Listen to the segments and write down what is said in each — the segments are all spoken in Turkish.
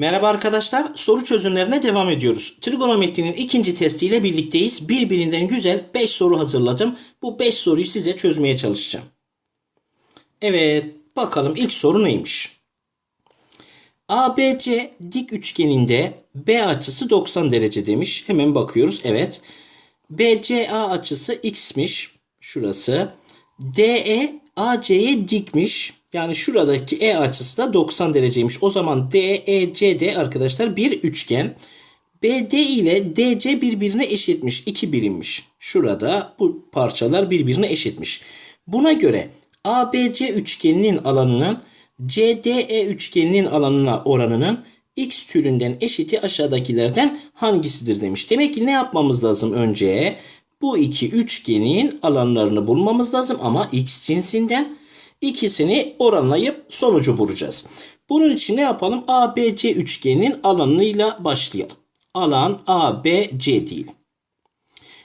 Merhaba arkadaşlar, soru çözümlerine devam ediyoruz. Trigonometrinin ikinci testiyle birlikteyiz. Birbirinden güzel 5 soru hazırladım. Bu 5 soruyu size çözmeye çalışacağım. Evet, bakalım ilk soru neymiş? ABC dik üçgeninde B açısı 90 derece demiş. Hemen bakıyoruz. Evet. BCA açısı x'miş. Şurası. DE AC'ye dikmiş. Yani şuradaki E açısı da 90 dereceymiş. O zaman DECD arkadaşlar bir üçgen. BD ile DC birbirine eşitmiş. 2 birimmiş. Şurada bu parçalar birbirine eşitmiş. Buna göre ABC üçgeninin alanının CDE üçgeninin alanına oranının x türünden eşiti aşağıdakilerden hangisidir demiş. Demek ki ne yapmamız lazım önce? Bu iki üçgenin alanlarını bulmamız lazım ama x cinsinden ikisini oranlayıp sonucu bulacağız. Bunun için ne yapalım? ABC üçgeninin alanıyla başlayalım. Alan ABC diyelim.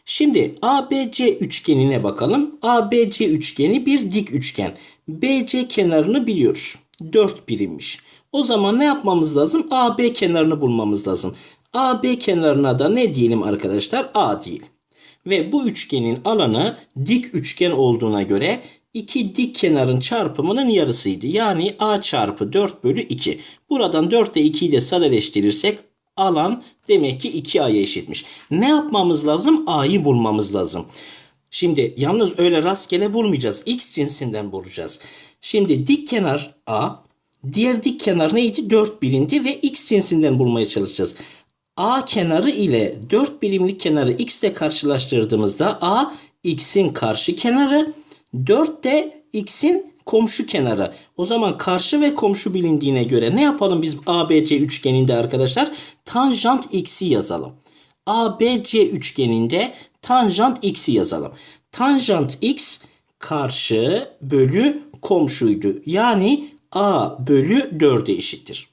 Şimdi ABC üçgenine bakalım. ABC üçgeni bir dik üçgen. BC kenarını biliyoruz. 4 birimmiş. O zaman ne yapmamız lazım? AB kenarını bulmamız lazım. AB kenarına da ne diyelim arkadaşlar? A diyelim. Ve bu üçgenin alanı dik üçgen olduğuna göre iki dik kenarın çarpımının yarısıydı. Yani A çarpı 4 bölü 2. Buradan 4 ile 2'yi de sadeleştirirsek alan demek ki 2A'ya eşitmiş. Ne yapmamız lazım? A'yı bulmamız lazım. Şimdi yalnız öyle rastgele bulmayacağız. X cinsinden bulacağız. Şimdi dik kenar A, diğer dik kenar neydi? 4 birimdi ve X cinsinden bulmaya çalışacağız. A kenarı ile 4 birimlik kenarı X ile karşılaştırdığımızda A X'in karşı kenarı, 4 de X'in komşu kenarı. O zaman karşı ve komşu bilindiğine göre ne yapalım biz ABC üçgeninde arkadaşlar? Tanjant x'i yazalım. ABC üçgeninde tanjant x'i yazalım. Tanjant x karşı bölü komşuydu. Yani a bölü 4'e eşittir.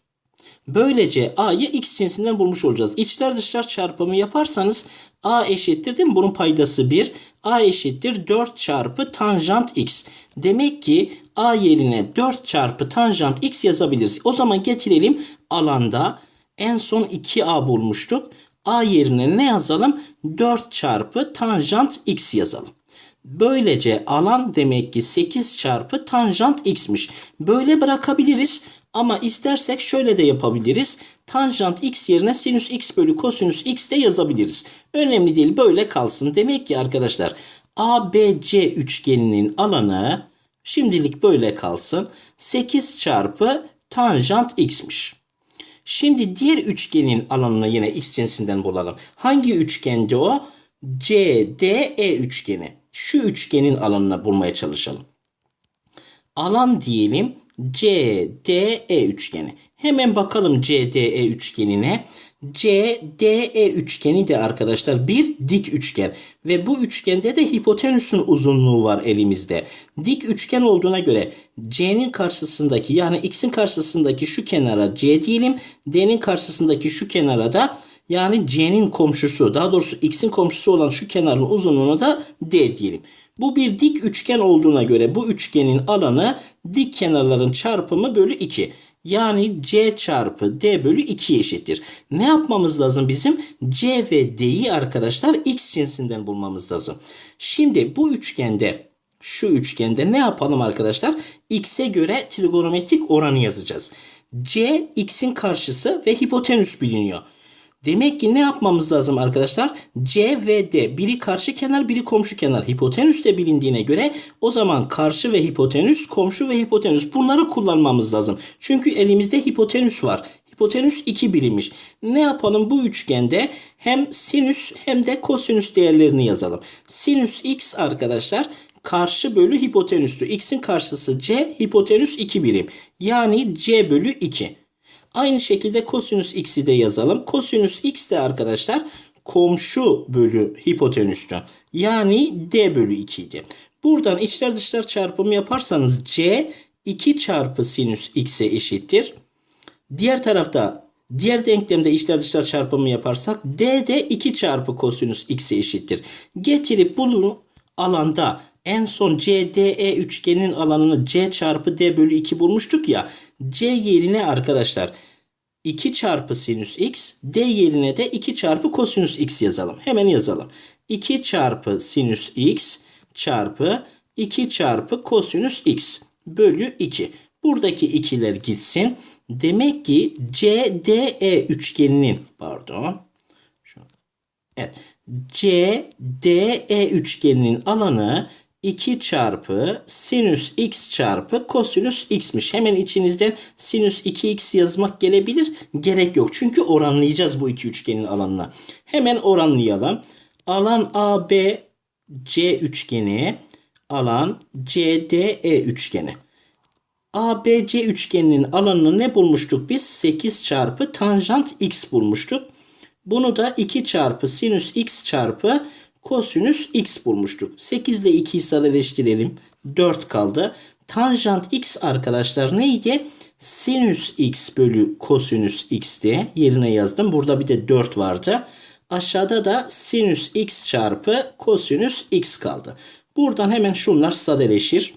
Böylece a'yı x cinsinden bulmuş olacağız. İçler dışlar çarpımı yaparsanız a eşittir değil mi? Bunun paydası 1. a eşittir 4 çarpı tanjant x. Demek ki a yerine 4 çarpı tanjant x yazabiliriz. O zaman getirelim alanda en son 2a bulmuştuk. a yerine ne yazalım? 4 çarpı tanjant x yazalım. Böylece alan demek ki 8 çarpı tanjant x'miş. Böyle bırakabiliriz. Ama istersek şöyle de yapabiliriz. Tanjant x yerine sinüs x bölü kosinüs x de yazabiliriz. Önemli değil böyle kalsın. Demek ki arkadaşlar ABC üçgeninin alanı şimdilik böyle kalsın. 8 çarpı tanjant x'miş. Şimdi diğer üçgenin alanını yine x cinsinden bulalım. Hangi üçgendi o? CDE üçgeni. Şu üçgenin alanını bulmaya çalışalım. Alan diyelim CDE üçgeni. Hemen bakalım CDE üçgenine. CDE üçgeni de arkadaşlar bir dik üçgen ve bu üçgende de hipotenüsün uzunluğu var elimizde. Dik üçgen olduğuna göre C'nin karşısındaki yani X'in karşısındaki şu kenara C diyelim. D'nin karşısındaki şu kenara da yani C'nin komşusu daha doğrusu X'in komşusu olan şu kenarın uzunluğuna da D diyelim. Bu bir dik üçgen olduğuna göre bu üçgenin alanı dik kenarların çarpımı bölü 2. Yani C çarpı D bölü 2 eşittir. Ne yapmamız lazım bizim? C ve D'yi arkadaşlar X cinsinden bulmamız lazım. Şimdi bu üçgende şu üçgende ne yapalım arkadaşlar? X'e göre trigonometrik oranı yazacağız. C X'in karşısı ve hipotenüs biliniyor. Demek ki ne yapmamız lazım arkadaşlar? C ve D biri karşı kenar biri komşu kenar. Hipotenüs de bilindiğine göre o zaman karşı ve hipotenüs, komşu ve hipotenüs bunları kullanmamız lazım. Çünkü elimizde hipotenüs var. Hipotenüs 2 birimmiş. Ne yapalım bu üçgende hem sinüs hem de kosinüs değerlerini yazalım. Sinüs x arkadaşlar karşı bölü hipotenüstü. X'in karşısı C, hipotenüs 2 birim. Yani C bölü 2. Aynı şekilde kosinüs x'i de yazalım. Kosinüs x de arkadaşlar komşu bölü hipotenüstü. Yani d bölü 2 idi. Buradan içler dışlar çarpımı yaparsanız c 2 çarpı sinüs x'e eşittir. Diğer tarafta diğer denklemde içler dışlar çarpımı yaparsak d de 2 çarpı kosinüs x'e eşittir. Getirip bunu alanda en son CDE üçgenin alanını C çarpı D bölü 2 bulmuştuk ya. C yerine arkadaşlar 2 çarpı sinüs x. D yerine de 2 çarpı kosinüs x yazalım. Hemen yazalım. 2 çarpı sinüs x çarpı 2 çarpı kosinüs x bölü 2. Buradaki ikiler gitsin. Demek ki CDE üçgeninin pardon. Evet. CDE üçgeninin alanı 2 çarpı sinüs x çarpı kosinüs x'miş. Hemen içinizden sinüs 2x yazmak gelebilir. Gerek yok. Çünkü oranlayacağız bu iki üçgenin alanına. Hemen oranlayalım. Alan AB C üçgeni, alan CDE üçgeni. ABC üçgeninin alanını ne bulmuştuk biz? 8 çarpı tanjant x bulmuştuk. Bunu da 2 çarpı sinüs x çarpı kosinüs x bulmuştuk. 8 ile 2'yi sadeleştirelim. 4 kaldı. Tanjant x arkadaşlar neydi? Sinüs x bölü kosinüs x'ti. Yerine yazdım. Burada bir de 4 vardı. Aşağıda da sinüs x çarpı kosinüs x kaldı. Buradan hemen şunlar sadeleşir.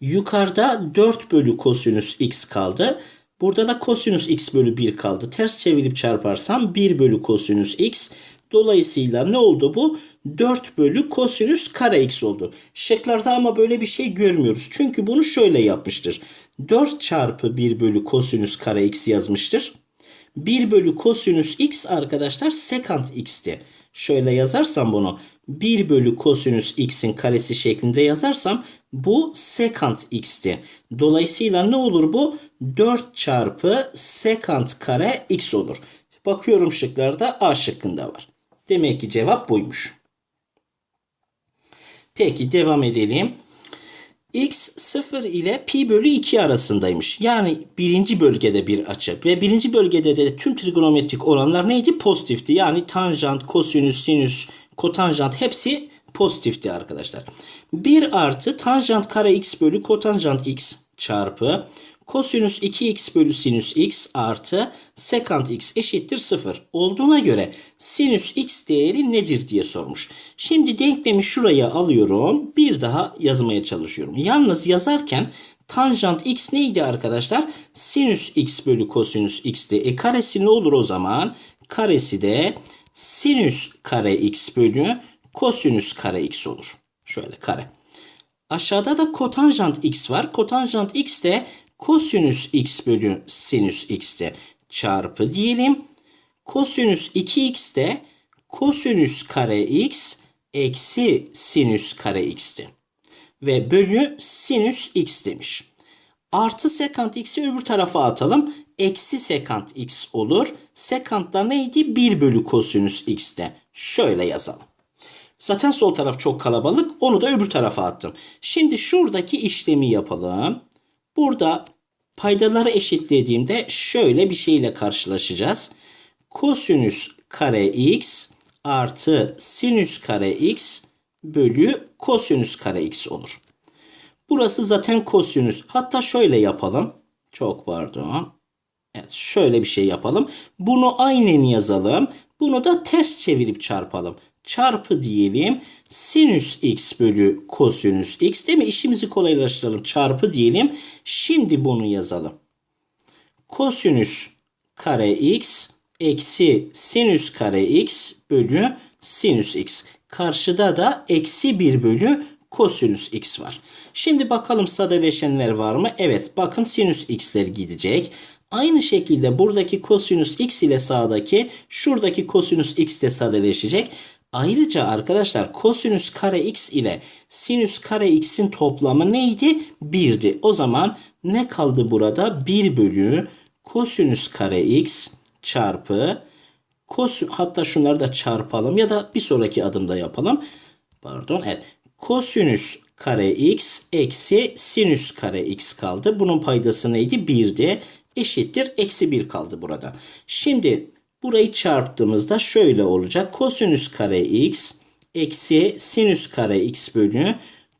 Yukarıda 4 bölü kosinüs x kaldı. Burada da kosinüs x bölü 1 kaldı. Ters çevirip çarparsam 1 bölü kosinüs x. Dolayısıyla ne oldu bu? 4 bölü kosinüs kare x oldu. Şıklarda ama böyle bir şey görmüyoruz. Çünkü bunu şöyle yapmıştır. 4 çarpı 1 bölü kosinüs kare x yazmıştır. 1 bölü kosinüs x arkadaşlar sekant x'ti. Şöyle yazarsam bunu 1 bölü kosinüs x'in karesi şeklinde yazarsam bu sekant x'ti. Dolayısıyla ne olur bu? 4 çarpı sekant kare x olur. Bakıyorum şıklarda A şıkkında var. Demek ki cevap buymuş. Peki devam edelim. X 0 ile pi bölü 2 arasındaymış. Yani birinci bölgede bir açı. Ve birinci bölgede de tüm trigonometrik oranlar neydi? Pozitifti. Yani tanjant, kosinüs, sinüs, kotanjant hepsi pozitifti arkadaşlar. 1 artı tanjant kare x bölü kotanjant x çarpı kosinüs 2x bölü sinüs x artı sekant x eşittir 0 olduğuna göre sinüs x değeri nedir diye sormuş. Şimdi denklemi şuraya alıyorum. Bir daha yazmaya çalışıyorum. Yalnız yazarken tanjant x neydi arkadaşlar? Sinüs x bölü kosinüs x'ti. E karesi ne olur o zaman? Karesi de sinüs kare x bölü kosinüs kare x olur. Şöyle kare. Aşağıda da kotanjant x var. Kotanjant x de kosinüs x bölü sinüs x'te çarpı diyelim. Kosinüs 2x de kosinüs kare x eksi sinüs kare x'ti. Ve bölü sinüs x demiş. Artı sekant x'i öbür tarafa atalım. Eksi sekant x olur. Sekant da neydi? 1 bölü kosinüs x'te. Şöyle yazalım. Zaten sol taraf çok kalabalık. Onu da öbür tarafa attım. Şimdi şuradaki işlemi yapalım. Burada paydaları eşitlediğimde şöyle bir şeyle karşılaşacağız. Kosinüs kare x artı sinüs kare x bölü kosinüs kare x olur. Burası zaten kosinüs. Hatta şöyle yapalım. Çok pardon. Evet şöyle bir şey yapalım. Bunu aynen yazalım. Bunu da ters çevirip çarpalım çarpı diyelim sinüs x bölü kosinüs x değil mi? İşimizi kolaylaştıralım. Çarpı diyelim. Şimdi bunu yazalım. Kosinüs kare x eksi sinüs kare x bölü sinüs x. Karşıda da eksi 1 bölü kosinüs x var. Şimdi bakalım sadeleşenler var mı? Evet bakın sinüs x'ler gidecek. Aynı şekilde buradaki kosinüs x ile sağdaki şuradaki kosinüs x de sadeleşecek. Ayrıca arkadaşlar kosinüs kare x ile sinüs kare x'in toplamı neydi? 1'di. O zaman ne kaldı burada? 1 bölü kosinüs kare x çarpı kos hatta şunları da çarpalım ya da bir sonraki adımda yapalım. Pardon evet. Kosinüs kare x eksi sinüs kare x kaldı. Bunun paydası neydi? 1'di. Eşittir. Eksi 1 kaldı burada. Şimdi Burayı çarptığımızda şöyle olacak. Kosinüs kare x eksi sinüs kare x bölü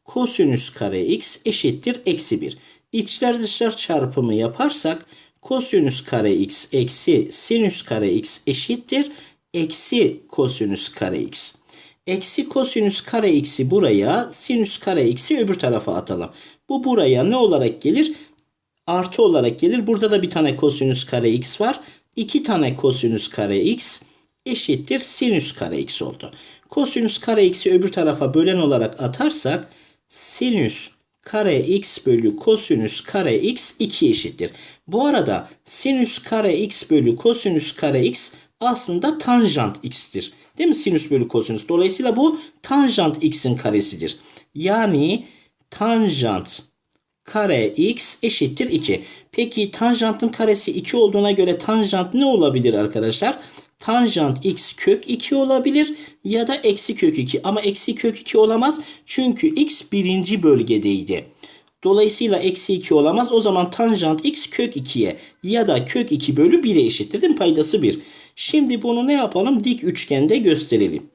kosinüs kare x eşittir eksi 1. İçler dışlar çarpımı yaparsak kosinüs kare x eksi sinüs kare x eşittir eksi kosinüs kare x. Eksi kosinüs kare x'i buraya sinüs kare x'i öbür tarafa atalım. Bu buraya ne olarak gelir? artı olarak gelir. Burada da bir tane kosinüs kare x var. 2 tane kosinüs kare x eşittir sinüs kare x oldu. Kosinüs kare x'i öbür tarafa bölen olarak atarsak sinüs kare x bölü kosinüs kare x 2 eşittir. Bu arada sinüs kare x bölü kosinüs kare x aslında tanjant x'tir. Değil mi? Sinüs bölü kosinüs. Dolayısıyla bu tanjant x'in karesidir. Yani tanjant kare x eşittir 2. Peki tanjantın karesi 2 olduğuna göre tanjant ne olabilir arkadaşlar? Tanjant x kök 2 olabilir ya da eksi kök 2 ama eksi kök 2 olamaz çünkü x birinci bölgedeydi. Dolayısıyla eksi 2 olamaz. O zaman tanjant x kök 2'ye ya da kök 2 bölü 1'e eşittir. Değil mi? Paydası 1. Şimdi bunu ne yapalım? Dik üçgende gösterelim.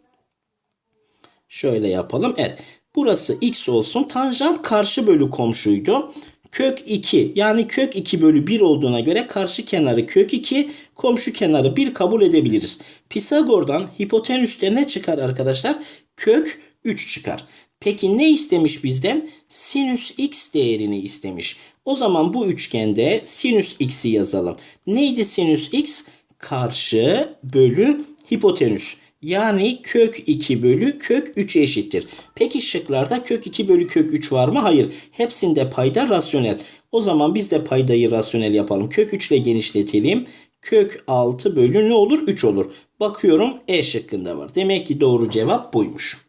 Şöyle yapalım. Evet. Burası x olsun. Tanjant karşı bölü komşuydu. Kök 2 yani kök 2 bölü 1 olduğuna göre karşı kenarı kök 2 komşu kenarı 1 kabul edebiliriz. Pisagor'dan hipotenüste ne çıkar arkadaşlar? Kök 3 çıkar. Peki ne istemiş bizden? Sinüs x değerini istemiş. O zaman bu üçgende sinüs x'i yazalım. Neydi sinüs x? Karşı bölü hipotenüs. Yani kök 2 bölü kök 3 eşittir. Peki şıklarda kök 2 bölü kök 3 var mı? Hayır. Hepsinde payda rasyonel. O zaman biz de paydayı rasyonel yapalım. Kök 3 ile genişletelim. Kök 6 bölü ne olur? 3 olur. Bakıyorum E şıkkında var. Demek ki doğru cevap buymuş.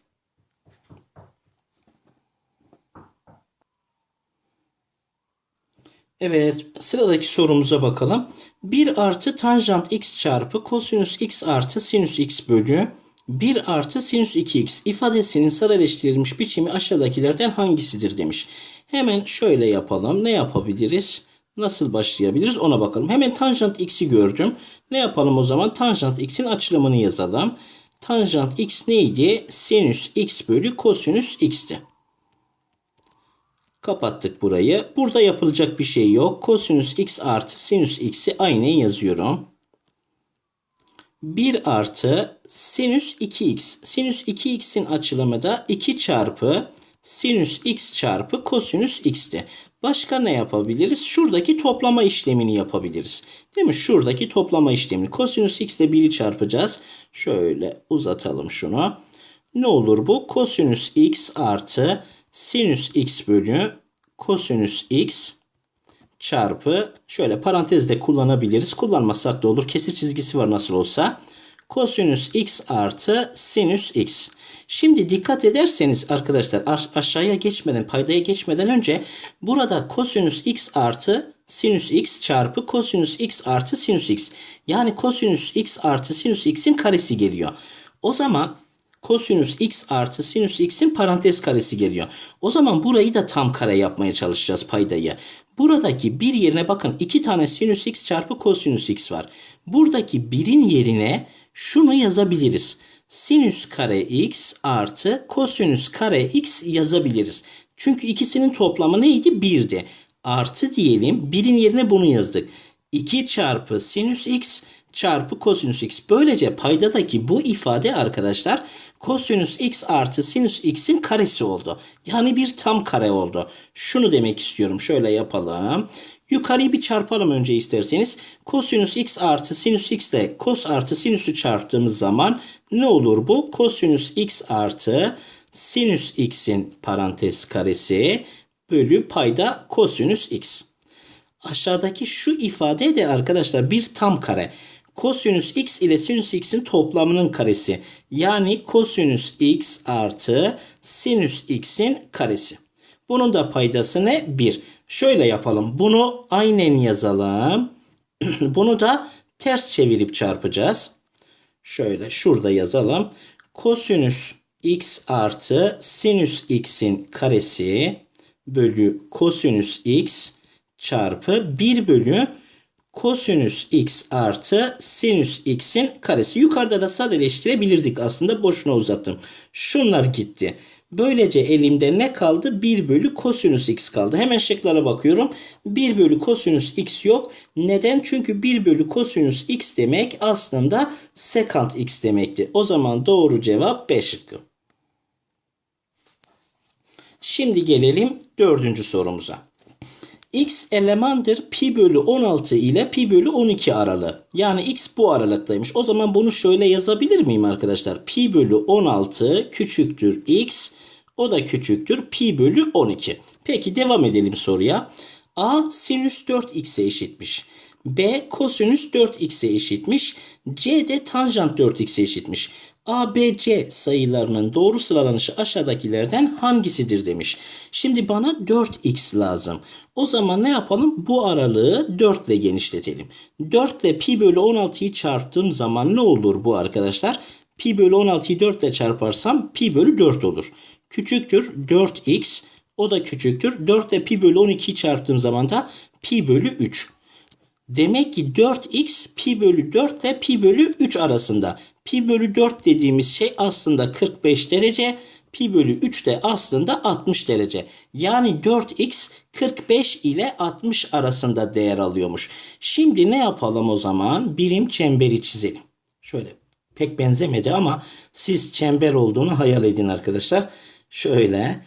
Evet sıradaki sorumuza bakalım. 1 artı tanjant x çarpı kosinüs x artı sinüs x bölü 1 artı sinüs 2x ifadesinin sadeleştirilmiş biçimi aşağıdakilerden hangisidir demiş. Hemen şöyle yapalım. Ne yapabiliriz? Nasıl başlayabiliriz ona bakalım. Hemen tanjant x'i gördüm. Ne yapalım o zaman? Tanjant x'in açılımını yazalım. Tanjant x neydi? Sinüs x bölü kosinüs x'ti. Kapattık burayı. Burada yapılacak bir şey yok. Kosinüs x artı sinüs x'i aynı yazıyorum. 1 artı sinüs 2x. Sinüs 2x'in açılımı da 2 çarpı sinüs x çarpı kosinüs x'ti. Başka ne yapabiliriz? Şuradaki toplama işlemini yapabiliriz. Değil mi? Şuradaki toplama işlemini. Kosinüs x ile 1'i çarpacağız. Şöyle uzatalım şunu. Ne olur bu? Kosinüs x artı sinüs x bölü kosinüs x çarpı şöyle parantezde kullanabiliriz. Kullanmasak da olur. Kesir çizgisi var nasıl olsa. Kosinüs x artı sinüs x. Şimdi dikkat ederseniz arkadaşlar aşağıya geçmeden paydaya geçmeden önce burada kosinüs x artı sinüs x çarpı kosinüs x artı sinüs x. Yani kosinüs x artı sinüs x'in karesi geliyor. O zaman kosinüs x artı sinüs x'in parantez karesi geliyor. O zaman burayı da tam kare yapmaya çalışacağız paydayı. Buradaki bir yerine bakın iki tane sinüs x çarpı kosinüs x var. Buradaki birin yerine şunu yazabiliriz. Sinüs kare x artı kosinüs kare x yazabiliriz. Çünkü ikisinin toplamı neydi? 1'di. Artı diyelim birin yerine bunu yazdık. 2 çarpı sinüs x çarpı kosinüs x. Böylece paydadaki bu ifade arkadaşlar kosinüs x artı sinüs x'in karesi oldu. Yani bir tam kare oldu. Şunu demek istiyorum. Şöyle yapalım. Yukarıyı bir çarpalım önce isterseniz. Kosinüs x artı sinüs x ile kos artı sinüsü çarptığımız zaman ne olur bu? Kosinüs x artı sinüs x'in parantez karesi bölü payda kosinüs x. Aşağıdaki şu ifade de arkadaşlar bir tam kare kosinüs x ile sinüs x'in toplamının karesi. Yani kosinüs x artı sinüs x'in karesi. Bunun da paydası ne? 1. Şöyle yapalım. Bunu aynen yazalım. Bunu da ters çevirip çarpacağız. Şöyle şurada yazalım. Kosinüs x artı sinüs x'in karesi bölü kosinüs x çarpı 1 bölü kosinüs x artı sinüs x'in karesi. Yukarıda da sadeleştirebilirdik aslında boşuna uzattım. Şunlar gitti. Böylece elimde ne kaldı? 1 bölü kosinüs x kaldı. Hemen şıklara bakıyorum. 1 bölü kosinüs x yok. Neden? Çünkü 1 bölü kosinüs x demek aslında sekant x demekti. O zaman doğru cevap B şıkkı. Şimdi gelelim dördüncü sorumuza. X elemandır pi bölü 16 ile pi bölü 12 aralığı. Yani x bu aralıktaymış. O zaman bunu şöyle yazabilir miyim arkadaşlar? Pi bölü 16 küçüktür x. O da küçüktür pi bölü 12. Peki devam edelim soruya. A sinüs 4x'e eşitmiş. B kosinüs 4x'e eşitmiş. C de tanjant 4x'e eşitmiş. A, B, C sayılarının doğru sıralanışı aşağıdakilerden hangisidir demiş. Şimdi bana 4x lazım. O zaman ne yapalım? Bu aralığı 4 ile genişletelim. 4 ile pi bölü 16'yı çarptığım zaman ne olur bu arkadaşlar? Pi bölü 16'yı 4 ile çarparsam pi bölü 4 olur. Küçüktür 4x o da küçüktür. 4 ile pi bölü 12'yi çarptığım zaman da pi bölü 3. Demek ki 4x pi bölü 4 ile pi bölü 3 arasında. Pi bölü 4 dediğimiz şey aslında 45 derece. Pi bölü 3 de aslında 60 derece. Yani 4x 45 ile 60 arasında değer alıyormuş. Şimdi ne yapalım o zaman? Birim çemberi çizelim. Şöyle pek benzemedi ama siz çember olduğunu hayal edin arkadaşlar. Şöyle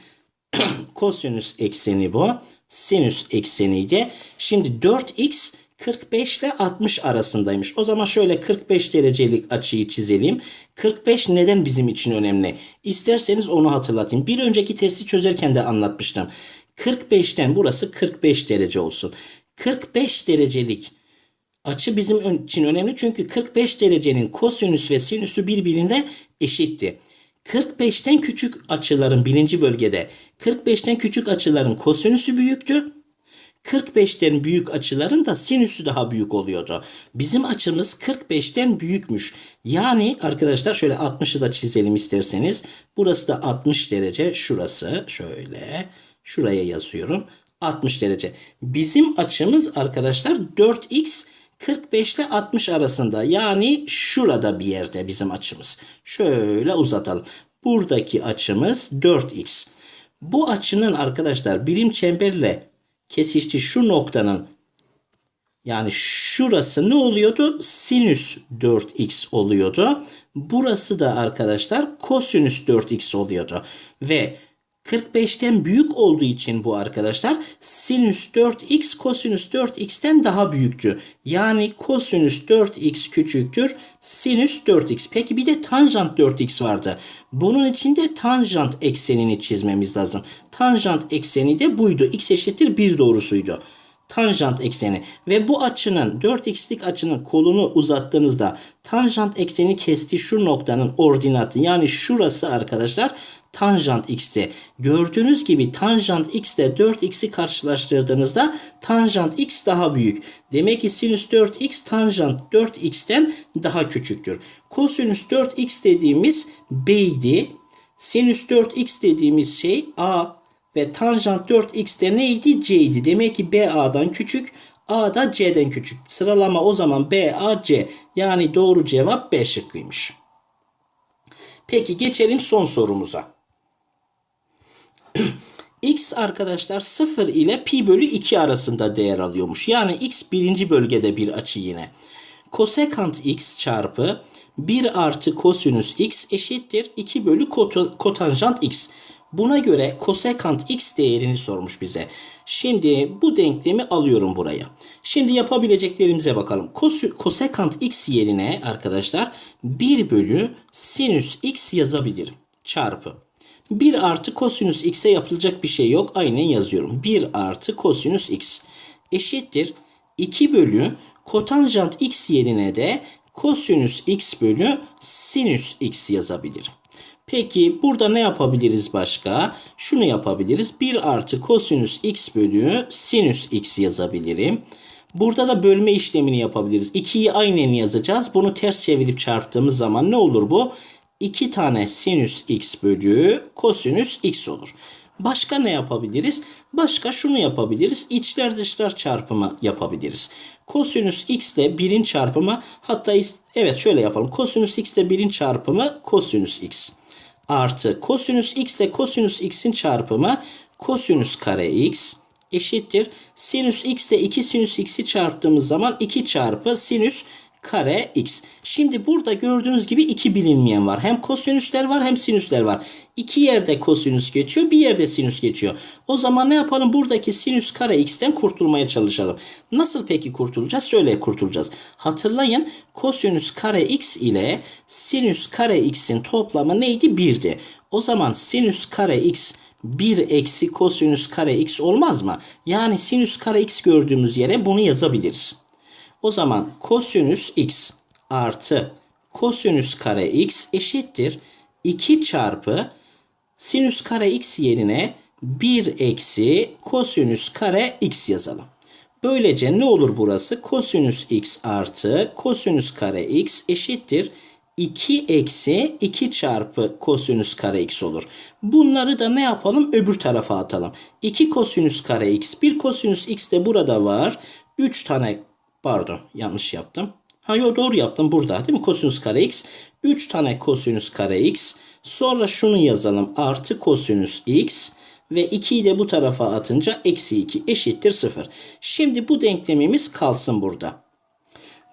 kosinüs ekseni bu. Sinüs ekseniydi. Şimdi 4x 45 ile 60 arasındaymış. O zaman şöyle 45 derecelik açıyı çizelim. 45 neden bizim için önemli? İsterseniz onu hatırlatayım. Bir önceki testi çözerken de anlatmıştım. 45'ten burası 45 derece olsun. 45 derecelik açı bizim için önemli çünkü 45 derecenin kosinüs ve sinüsü birbirine eşitti. 45'ten küçük açıların birinci bölgede 45'ten küçük açıların kosinüsü büyüktü. 45'ten büyük açıların da sinüsü daha büyük oluyordu. Bizim açımız 45'ten büyükmüş. Yani arkadaşlar şöyle 60'ı da çizelim isterseniz. Burası da 60 derece. Şurası şöyle. Şuraya yazıyorum. 60 derece. Bizim açımız arkadaşlar 4x 45 ile 60 arasında. Yani şurada bir yerde bizim açımız. Şöyle uzatalım. Buradaki açımız 4x. Bu açının arkadaşlar birim çemberle kesişti şu noktanın yani şurası ne oluyordu? Sinüs 4x oluyordu. Burası da arkadaşlar kosinüs 4x oluyordu. Ve 45'ten büyük olduğu için bu arkadaşlar sinüs 4x kosinüs 4x'ten daha büyüktü. Yani kosinüs 4x küçüktür sinüs 4x. Peki bir de tanjant 4x vardı. Bunun için de tanjant eksenini çizmemiz lazım. Tanjant ekseni de buydu. x eşittir 1 doğrusuydu tanjant ekseni ve bu açının 4x'lik açının kolunu uzattığınızda tanjant ekseni kesti şu noktanın ordinatı yani şurası arkadaşlar tanjant x'ti. Gördüğünüz gibi tanjant x ile 4x'i karşılaştırdığınızda tanjant x daha büyük. Demek ki sinüs 4x tanjant 4x'ten daha küçüktür. Kosinüs 4x dediğimiz b'ydi. Sinüs 4x dediğimiz şey a ve tanjant 4x de neydi? c'ydi. Demek ki BA'dan küçük, A da C'den küçük. Sıralama o zaman B, A, C. Yani doğru cevap B şıkkıymış. Peki geçelim son sorumuza. x arkadaşlar 0 ile pi bölü 2 arasında değer alıyormuş. Yani x birinci bölgede bir açı yine. Kosekant x çarpı 1 artı kosinüs x eşittir 2 bölü kotanjant x. Buna göre kosekant x değerini sormuş bize. Şimdi bu denklemi alıyorum buraya. Şimdi yapabileceklerimize bakalım. Kos kosekant x yerine arkadaşlar 1 bölü sinüs x yazabilirim. Çarpı. 1 artı kosinüs x'e yapılacak bir şey yok. Aynen yazıyorum. 1 artı kosinüs x eşittir. 2 bölü kotanjant x yerine de kosinüs x bölü sinüs x yazabilirim. Peki burada ne yapabiliriz başka? Şunu yapabiliriz. 1 artı kosinüs x bölü sinüs x yazabilirim. Burada da bölme işlemini yapabiliriz. 2'yi aynen yazacağız. Bunu ters çevirip çarptığımız zaman ne olur bu? 2 tane sinüs x bölü kosinüs x olur. Başka ne yapabiliriz? Başka şunu yapabiliriz. İçler dışlar çarpımı yapabiliriz. Kosinüs x ile 1'in çarpımı hatta evet şöyle yapalım. Kosinüs x ile 1'in çarpımı kosinüs x artı kosinüs x ile kosinüs x'in çarpımı kosinüs kare x eşittir. Sinüs x ile 2 sinüs x'i çarptığımız zaman 2 çarpı sinüs kare x. Şimdi burada gördüğünüz gibi iki bilinmeyen var. Hem kosinüsler var hem sinüsler var. İki yerde kosinüs geçiyor bir yerde sinüs geçiyor. O zaman ne yapalım? Buradaki sinüs kare x'ten kurtulmaya çalışalım. Nasıl peki kurtulacağız? Şöyle kurtulacağız. Hatırlayın kosinüs kare x ile sinüs kare x'in toplamı neydi? 1'di. O zaman sinüs kare x 1 eksi kosinüs kare x olmaz mı? Yani sinüs kare x gördüğümüz yere bunu yazabiliriz. O zaman kosinüs x artı kosinüs kare x eşittir 2 çarpı sinüs kare x yerine 1 eksi kosinüs kare x yazalım. Böylece ne olur burası? Kosinüs x artı kosinüs kare x eşittir 2 eksi 2 çarpı kosinüs kare x olur. Bunları da ne yapalım? Öbür tarafa atalım. 2 kosinüs kare x. 1 kosinüs x de burada var. 3 tane pardon yanlış yaptım. Ha yo doğru yaptım burada değil mi? Kosinüs kare x. 3 tane kosinüs kare x. Sonra şunu yazalım. Artı kosinüs x. Ve 2'yi de bu tarafa atınca eksi 2 eşittir 0. Şimdi bu denklemimiz kalsın burada.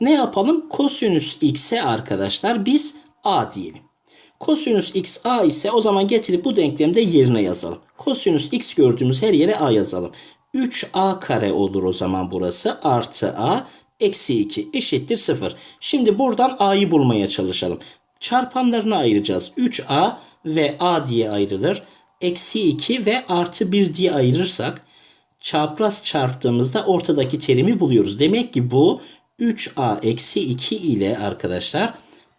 Ne yapalım? Kosinüs x'e arkadaşlar biz a diyelim. Kosinüs x a ise o zaman getirip bu denklemde yerine yazalım. Kosinüs x gördüğümüz her yere a yazalım. 3a kare olur o zaman burası. Artı a eksi 2 eşittir 0. Şimdi buradan a'yı bulmaya çalışalım. Çarpanlarını ayıracağız. 3a ve a diye ayrılır. Eksi 2 ve artı 1 diye ayırırsak çapraz çarptığımızda ortadaki terimi buluyoruz. Demek ki bu 3a eksi 2 ile arkadaşlar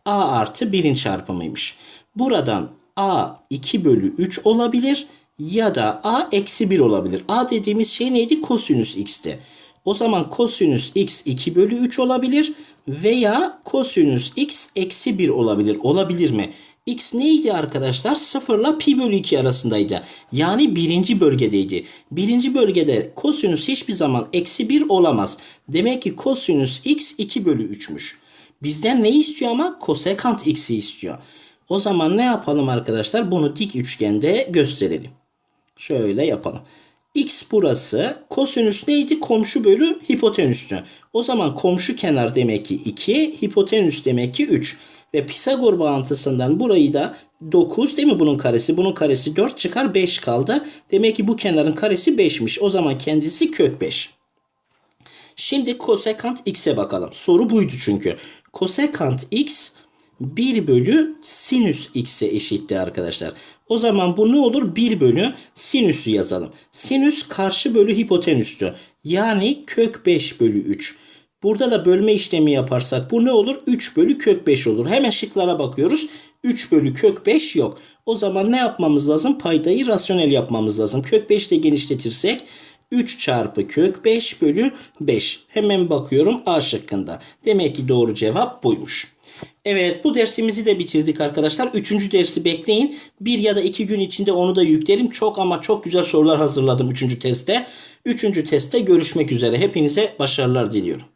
a artı 1'in çarpımıymış. Buradan a 2 bölü 3 olabilir ya da a eksi 1 olabilir. a dediğimiz şey neydi? Kosinüs x'ti. O zaman kosinüs x 2 bölü 3 olabilir veya kosinüs x eksi 1 olabilir. Olabilir mi? X neydi arkadaşlar? 0 ile pi bölü 2 arasındaydı. Yani birinci bölgedeydi. Birinci bölgede kosinüs hiçbir zaman eksi 1 olamaz. Demek ki kosinüs x 2 bölü 3'müş. Bizden ne istiyor ama? Kosekant x'i istiyor. O zaman ne yapalım arkadaşlar? Bunu dik üçgende gösterelim. Şöyle yapalım. X burası. Kosinüs neydi? Komşu bölü hipotenüstü. O zaman komşu kenar demek ki 2. Hipotenüs demek ki 3. Ve Pisagor bağıntısından burayı da 9 değil mi bunun karesi? Bunun karesi 4 çıkar 5 kaldı. Demek ki bu kenarın karesi 5'miş. O zaman kendisi kök 5. Şimdi kosekant x'e bakalım. Soru buydu çünkü. Kosekant x 1 bölü sinüs x'e eşitti arkadaşlar. O zaman bu ne olur? 1 bölü sinüsü yazalım. Sinüs karşı bölü hipotenüstü. Yani kök 5 bölü 3. Burada da bölme işlemi yaparsak bu ne olur? 3 bölü kök 5 olur. Hemen şıklara bakıyoruz. 3 bölü kök 5 yok. O zaman ne yapmamız lazım? Paydayı rasyonel yapmamız lazım. Kök 5 ile genişletirsek 3 çarpı kök 5 bölü 5. Hemen bakıyorum A şıkkında. Demek ki doğru cevap buymuş. Evet bu dersimizi de bitirdik arkadaşlar. Üçüncü dersi bekleyin. Bir ya da iki gün içinde onu da yüklerim. Çok ama çok güzel sorular hazırladım üçüncü testte. Üçüncü testte görüşmek üzere. Hepinize başarılar diliyorum.